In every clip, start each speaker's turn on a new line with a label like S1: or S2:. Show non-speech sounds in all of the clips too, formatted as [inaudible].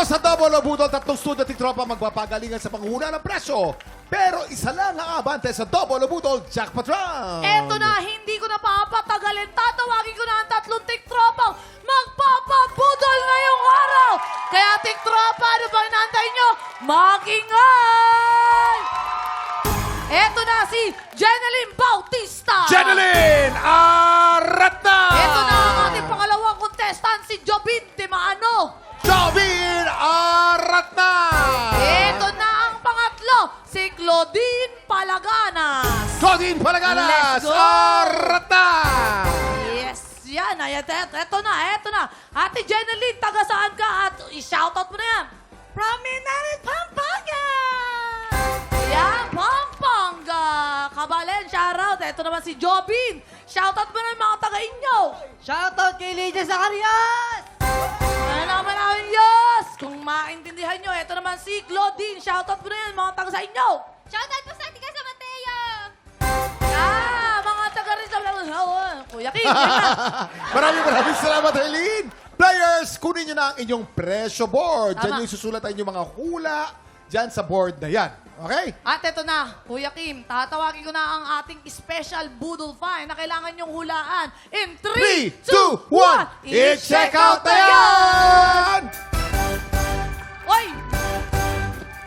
S1: Dito sa Double o Budol, tatlong studio at tropa magpapagalingan sa panghula ng presyo. Pero isa lang ang abante sa Double o Budol Jackpot Round.
S2: Eto na, hindi ko na papatagalin. Tatawagin ko na ang tatlong tiktropang magpapabudol ngayong araw. Kaya tiktropa, ano bang inaantay nyo? Magingay! Eto na si Jeneline Bautista.
S1: Jeneline Aratna!
S2: Palaganas.
S1: Claudine Palaganas!
S2: Let's go!
S1: Aratna!
S2: Yes, yan. Ay, eto, eto na, eto na. Ate Jeneline, taga saan ka? At i-shoutout mo na yan. From Minarit, Pampanga! Yan, Pampanga! Kabalen, shoutout. Eto naman si Jobin. Shoutout mo na yung mga taga-inyo.
S3: Shoutout kay Lydia Zacarias!
S2: Ano naman namin, yes! Kung maintindihan nyo, eto naman si Claudine. Shoutout mo na yan, mga taga sa inyo.
S4: Shoutout po sa
S2: Kuya King, yan na. [laughs]
S1: maraming maraming salamat, Helene! Players, kunin nyo na ang inyong presyo board. Diyan
S2: Tama.
S1: nyo isusulat ang inyong mga hula dyan sa board na yan. Okay?
S2: At eto na, Kuya Kim, tatawagin ko na ang ating special Boodle Fine na kailangan nyong hulaan. In 3,
S1: 3, 2, 1, i-check out na yan!
S2: Oy!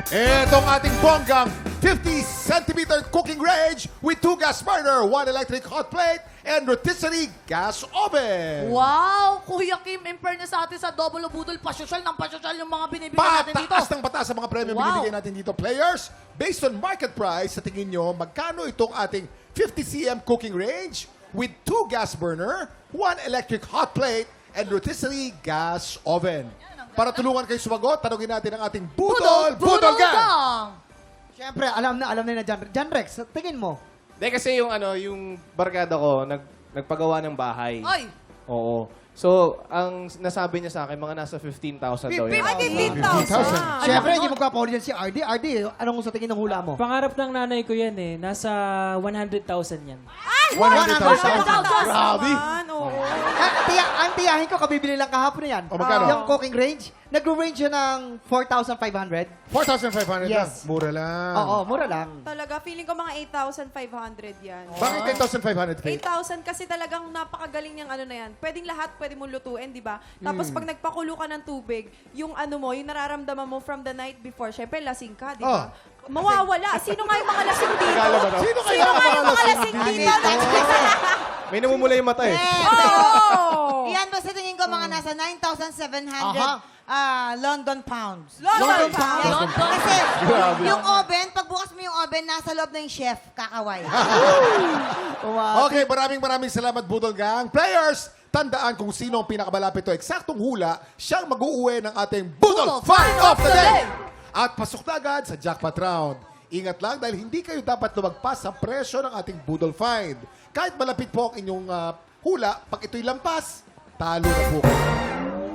S1: Itong ating bonggang 50 centimeter cooking range with two gas burner, one electric hot plate, and rotisserie gas oven.
S2: Wow! Kuya Kim, in fairness sa atin sa double o Boodle, pasosyal ng pasosyal yung mga binibigyan natin dito.
S1: Pataas ng pataas sa mga premyo
S2: Wow.
S1: binibigay natin dito, players. Based on market price, sa tingin nyo, magkano itong ating 50 cm cooking range with two gas burner, one electric hot plate, and rotisserie gas oven? Para tulungan kayo sumagot, tanongin natin ang ating Budol, Budol, Gang!
S2: Gang!
S3: Siyempre, alam na, alam na na John, John Rex, tingin mo.
S5: Hindi kasi yung ano, yung barkada ko nag nagpagawa ng bahay.
S2: Oy!
S5: Oo. So, ang nasabi niya sa akin, mga nasa 15,000 daw yun.
S2: Ay,
S1: 15,000.
S3: Siyempre, hindi magpapahuli dyan si RD. RD, anong sa tingin ng hula mo?
S6: Pangarap ng nanay ko yan eh. Nasa 100,000 yan.
S1: 100,000.
S2: 100,000.
S1: Grabe.
S3: Ah, tiya, ang tiyahin ko, kabibili lang kahapon na yan.
S1: O, magkano?
S3: Yung cooking range, nag-range yun ng 4,500.
S1: 4,500 lang.
S3: Yes.
S1: Mura lang.
S3: Oo, mura lang.
S7: Talaga, feeling ko mga 8,500 yan.
S1: Bakit 10,500 Kate?
S7: 8,000 kasi talagang napakagaling niyang ano na yan. Pwedeng lahat pwede mo lutuin, di ba? Tapos
S1: Hmm.
S7: pag nagpakulo ka ng tubig, yung ano mo, yung nararamdaman mo from the night before, syempre lasing ka, di ba?
S1: Oh.
S7: Mawawala. Sino nga yung mga lasing dito?
S5: Ba?
S1: Sino kaya
S7: Sino
S1: ang
S7: nga yung
S1: mga lasing
S7: dito?
S5: May namumula yung mata eh. [laughs]
S7: Oh!
S8: Yan ba sa tingin ko mga nasa 9,700
S3: Aha.
S8: ah, London pounds.
S7: London
S8: Yes.
S7: pounds.
S8: Kasi yung oven, pagbukas mo yung oven, nasa loob na yung chef, kakaway. [laughs]
S3: Wow.
S1: Okay, maraming maraming salamat, Budol Gang. Players, tandaan kung sino ang pinakamalapit to eksaktong hula, siyang mag-uuwi ng ating Budol
S2: Budol
S1: Fight of the Day! At pasok na agad sa jackpot round. Ingat lang dahil hindi kayo dapat lumagpas sa presyo ng ating Budol Find. Kahit malapit po ang inyong ah, hula, pag ito'y lampas, talo na po kayo.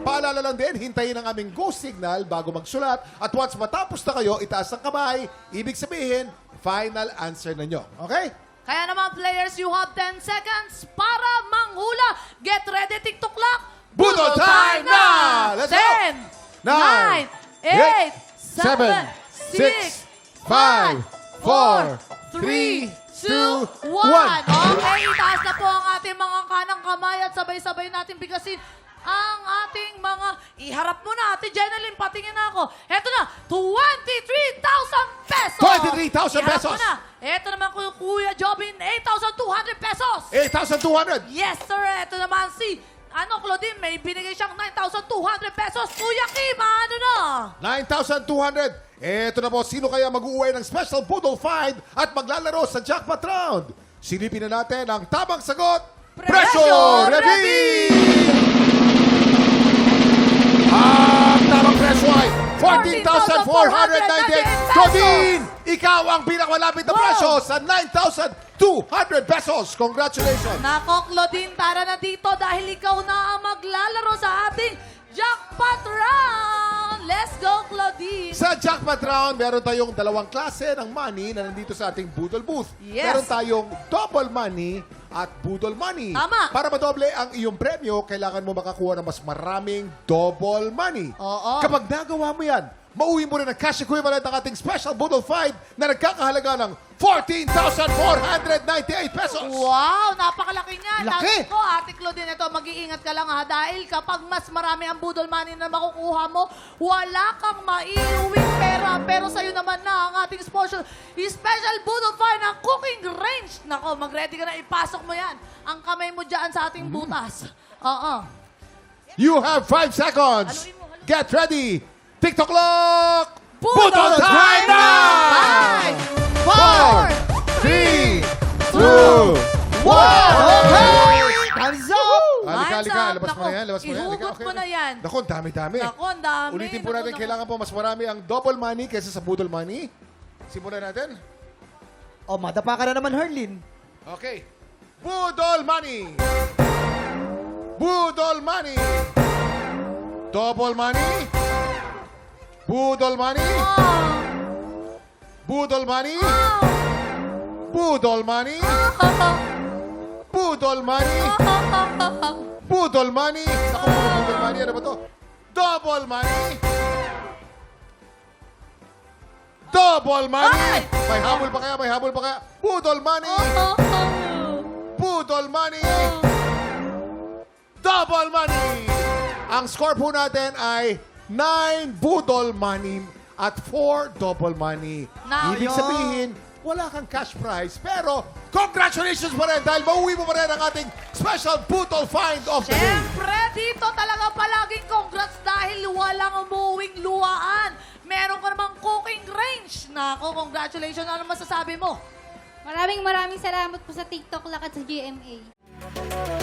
S1: Paalala lang din, hintayin ang aming go signal bago magsulat. At once matapos na kayo, itaas ang kamay. Ibig sabihin, final answer na nyo. Okay?
S2: Kaya naman, players, you have 10 seconds para manghula. Get ready, TikTok clock.
S1: Budol time na! Let's go!
S2: 10,
S1: Nine,
S2: 9, 8, 7, 6, 5, 4, 3, 2, 1. Okay, itaas na po ang ating mga kanang kamay at sabay-sabay natin bigasin ang ating mga... Iharap mo na, Ate Jeneline, patingin na ako. Eto na, 23,000 pesos!
S1: 23,000
S2: Iharap
S1: pesos!
S2: mo na. Eto naman, Ku- Kuya Jobin, 8,200 pesos!
S1: 8,200!
S2: Yes, sir. Ito naman si, ano, Claudine, may binigay siyang 9,200 pesos. Kuya Kim, na?
S1: 9,200. Eto na po, sino kaya mag-uwi ng special Poodle Find at maglalaro sa jackpot round? Silipin na natin ang tamang sagot. Presyo Reveal! Ang tamang presyo ay 14,498.
S2: 14,498
S1: Claudine, ikaw ang pinakamalapit na
S2: Wow.
S1: presyo sa 9,200 pesos. Congratulations!
S2: Nako, Claudine, tara na dito dahil ikaw na ang maglalaro sa ating. Let's go, Claudine.
S1: Sa jackpot round, meron tayong dalawang klase ng money na nandito sa ating Boodle Booth.
S2: Yes.
S1: Meron tayong double money at Budol Money.
S2: Tama.
S1: Para madoble ang iyong premyo, kailangan mo makakuha ng mas maraming double money.
S2: Oo.
S1: Kapag nagawa mo yan, mauwi mo rin ang cash equivalent ng ating special Budol Find na nagkakahalaga ng 14,498 pesos.
S2: Wow, napakalaki nga.
S3: Laki.
S2: Ko, Ate Claudine, ito, mag-iingat ka lang ha. Dahil kapag mas marami ang budol money na makukuha mo, wala kang maiuwing pera. Pero sa'yo naman na ang ating special, special budol fine ng cooking range. Nako, mag-ready ka na, ipasok mo yan. Ang kamay mo dyan sa ating butas. Oo.
S1: You have 5 seconds. Get ready. TikTok clock.
S2: Budol
S1: time na!
S2: Five,
S1: Four, three, two, one. Okay!
S3: Time's up!
S1: Halika, halika.
S2: up.
S1: Labas mo
S2: Nako,
S1: na yan. Labas mo na yan. Halika,
S2: ihugot
S1: okay,
S2: mo na yan.
S1: Naku, ang dami-dami.
S2: Nako, ang dami.
S1: Ulitin po
S2: Naku,
S1: natin,
S2: naku.
S1: kailangan po mas marami ang double money kaysa sa budol money. Simulan natin.
S3: O, madapa ka na naman, Herlin.
S1: Okay. Budol money. Budol money. Double money. Budol money.
S2: Oh,
S1: Budol money.
S2: oh,
S1: Budol money.
S2: oh, [laughs]
S1: Budol money.
S2: oh.
S1: Budol money. Naku, puro budol money. Ano ba to? Double money. Double money.
S2: Ay!
S1: May habol pa kaya? May habol pa kaya? Budol money.
S2: Oh,
S1: Budol money. Double money. Ang score po natin ay 9 budol money at 4 double money.
S2: Now,
S1: Ibig
S2: yun.
S1: sabihin, wala kang cash prize. Pero, congratulations pa rin dahil mauwi mo pa rin ang ating special budol find of the day.
S2: Siyempre, dito talaga palaging congrats dahil walang umuwing luwaan. Meron ka namang cooking range. Nako, congratulations. Ano masasabi mo?
S4: Maraming maraming salamat po sa TikTok lakat sa GMA.